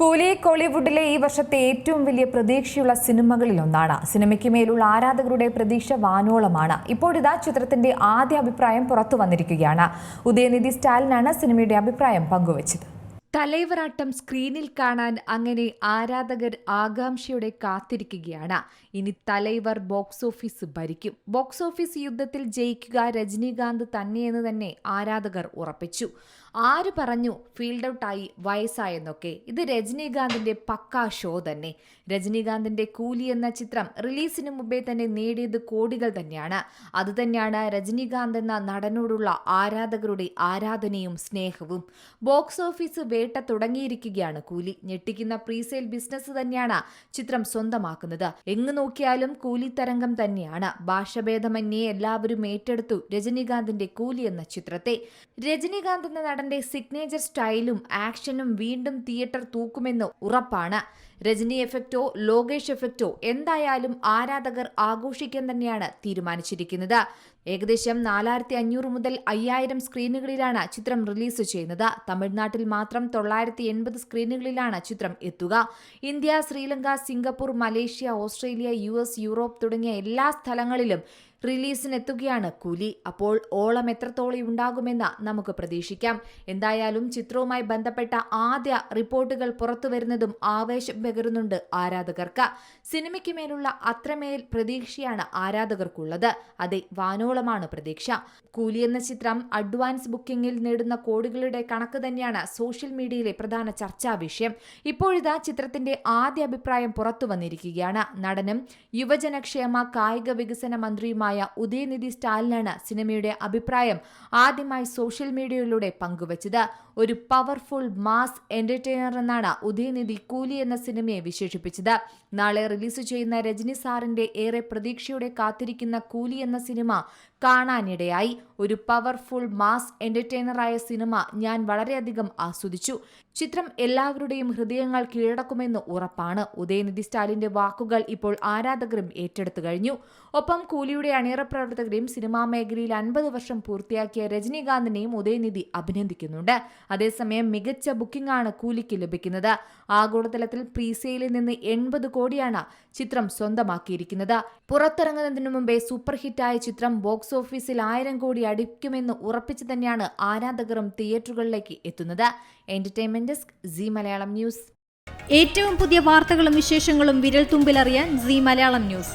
കൂലി കോളിവുഡിലെ ഈ വർഷത്തെ ഏറ്റവും വലിയ പ്രതീക്ഷയുള്ള സിനിമകളിൽ ഒന്നാണ് സിനിമയ്ക്ക് മേലുള്ള ആരാധകരുടെ പ്രതീക്ഷ വാനോളമാണ്. ഇപ്പോഴിതാ ചിത്രത്തിന്റെ ആദ്യ അഭിപ്രായം പുറത്തു വന്നിരിക്കുകയാണ്. ഉദയനിധി സ്റ്റാലിനാണ് സിനിമയുടെ അഭിപ്രായം പങ്കുവച്ചത്. തലൈവറാട്ടം സ്ക്രീനിൽ കാണാൻ അങ്ങനെ ആരാധകർ ആകാംക്ഷയോടെ കാത്തിരിക്കുകയാണ്. ഇനി തലൈവർ ബോക്സ് ഓഫീസ് ഭരിക്കും. ബോക്സ് ഓഫീസ് യുദ്ധത്തിൽ ജയിക്കുക രജനീകാന്ത് തന്നെയെന്ന് തന്നെ ആരാധകർ ഉറപ്പിച്ചു. ആര് പറഞ്ഞു ഫീൽഡ് ഔട്ടായി വയസ്സായെന്നൊക്കെ? ഇത് രജനീകാന്തിന്റെ പക്കാ ഷോ തന്നെ. രജനീകാന്തിന്റെ കൂലി എന്ന ചിത്രം റിലീസിന് മുമ്പേ തന്നെ നേടിയത് കോടികൾ തന്നെയാണ്. അതുതന്നെയാണ് രജനീകാന്ത് എന്ന നടനോടുള്ള ആരാധകരുടെ ആരാധനയും സ്നേഹവും. ബോക്സ് ഓഫീസ് വേട്ട തുടങ്ങിയിരിക്കുകയാണ് കൂലി. ഞെട്ടിക്കുന്ന പ്രീസെയിൽ ബിസിനസ് തന്നെയാണ് ചിത്രം സ്വന്തമാക്കുന്നത്. എങ്ങു നോക്കിയാലും കൂലി തരംഗം തന്നെയാണ്. ഭാഷഭേദമന്യേ എല്ലാവരും ഏറ്റെടുത്തു രജനീകാന്തിന്റെ കൂലി എന്ന ചിത്രത്തെ. രജനീകാന്ത് എന്ന നടന്റെ സിഗ്നേച്ചർ സ്റ്റൈലും ആക്ഷനും വീണ്ടും തിയേറ്റർ തൂക്കുമെന്ന് ഉറപ്പാണ്. രജനി എഫക്റ്റോ ലോകേഷ് എഫക്റ്റോ എന്തായാലും ആരാധകർ ആഘോഷിക്കാൻ തന്നെയാണ് തീരുമാനിച്ചിരിക്കുന്നത്. ഏകദേശം നാലായിരത്തി അഞ്ഞൂറ് മുതൽ അയ്യായിരം സ്ക്രീനുകളിലാണ് ചിത്രം റിലീസ് ചെയ്യുന്നത്. തമിഴ്നാട്ടിൽ മാത്രം തൊള്ളായിരത്തി എൺപത് സ്ക്രീനുകളിലാണ് ചിത്രം എത്തുക. India Sri Lanka Singapore Malaysia Australia U Europe തുടങ്ങിയ എല്ലാ സ്ഥലങ്ങളിലും റിലീസിനെത്തുകയാണ് കൂലി. അപ്പോൾ ഓളം എത്രത്തോളം ഉണ്ടാകുമെന്ന് നമുക്ക് പ്രതീക്ഷിക്കാം. എന്തായാലും ചിത്രവുമായി ബന്ധപ്പെട്ട ആദ്യ റിപ്പോർട്ടുകൾ പുറത്തുവരുന്നതും ആവേശം പകരുന്നുണ്ട് ആരാധകർക്ക്. സിനിമയ്ക്ക് മേലുള്ള അത്രമേൽ പ്രതീക്ഷയാണ് ആരാധകർക്കുള്ളത്. അതെ വാനോളമാണ് പ്രതീക്ഷ. കൂലി എന്ന ചിത്രം അഡ്വാൻസ് ബുക്കിംഗിൽ നേടുന്ന കോടികളുടെ കണക്ക് തന്നെയാണ് സോഷ്യൽ മീഡിയയിലെ പ്രധാന ചർച്ചാ വിഷയം. ഇപ്പോഴിതാ ചിത്രത്തിന്റെ ആദ്യ അഭിപ്രായം പുറത്തു വന്നിരിക്കുകയാണ്. നടനും യുവജനക്ഷേമ കായിക വികസന മന്ത്രിയുമായ ഉദയനിധി സ്റ്റാലിനാണ് സിനിമയുടെ അഭിപ്രായം ആദ്യമായി സോഷ്യൽ മീഡിയയിലൂടെ പങ്കുവച്ചത്. ഒരു പവർഫുൾ മാസ് എന്റർടൈനർ എന്നാണ് ഉദയനിധി കൂലി എന്ന സിനിമയെ വിശേഷിപ്പിച്ചത്. നാളെ റിലീസ് ചെയ്യുന്ന രജനി സാറിന്റെ ഏറെ പ്രതീക്ഷയോടെ കാത്തിരിക്കുന്ന കൂലി എന്ന സിനിമ കാണാനിടയായി. ഒരു പവർഫുൾ മാസ് എന്റർടൈനറായ സിനിമ ഞാൻ വളരെയധികം ആസ്വദിച്ചു. ചിത്രം എല്ലാവരുടെയും ഹൃദയങ്ങൾ കീഴടക്കുമെന്ന് ഉറപ്പാണ്. ഉദയനിധി സ്റ്റാലിന്റെ വാക്കുകൾ ഇപ്പോൾ ആരാധകരും ഏറ്റെടുത്തു കഴിഞ്ഞു. ഒപ്പം കൂലിയുടെ അണിയറ പ്രവർത്തകരെയും സിനിമാ മേഖലയിൽ അൻപത് വർഷം പൂർത്തിയാക്കിയ രജനീകാന്തിനെയും ഉദയനിധി അഭിനന്ദിക്കുന്നുണ്ട്. അതേസമയം മികച്ച ബുക്കിംഗ് ആണ് കൂലിക്ക് ലഭിക്കുന്നത്. ആഗോളതലത്തിൽ പ്രീസെയിലിൽ നിന്ന് എൺപത് കോടിയാണ് ചിത്രം സ്വന്തമാക്കിയിരിക്കുന്നത്. പുറത്തിറങ്ങുന്നതിനു മുമ്പേ സൂപ്പർ ഹിറ്റായ ചിത്രം ബോക്സ് ഓഫീസിൽ ആയിരം കോടി അടിക്കുമെന്ന് ഉറപ്പിച്ചു തന്നെയാണ് ആരാധകരും തിയേറ്ററുകളിലേക്ക് എത്തുന്നത്. Entertainment desk Zee Malayalam news. ഏറ്റവും പുതിയ വാർത്തകളും വിശേഷങ്ങളും വിരൽ തുമ്പിലറിയാൻ സി മലയാളം ന്യൂസ്.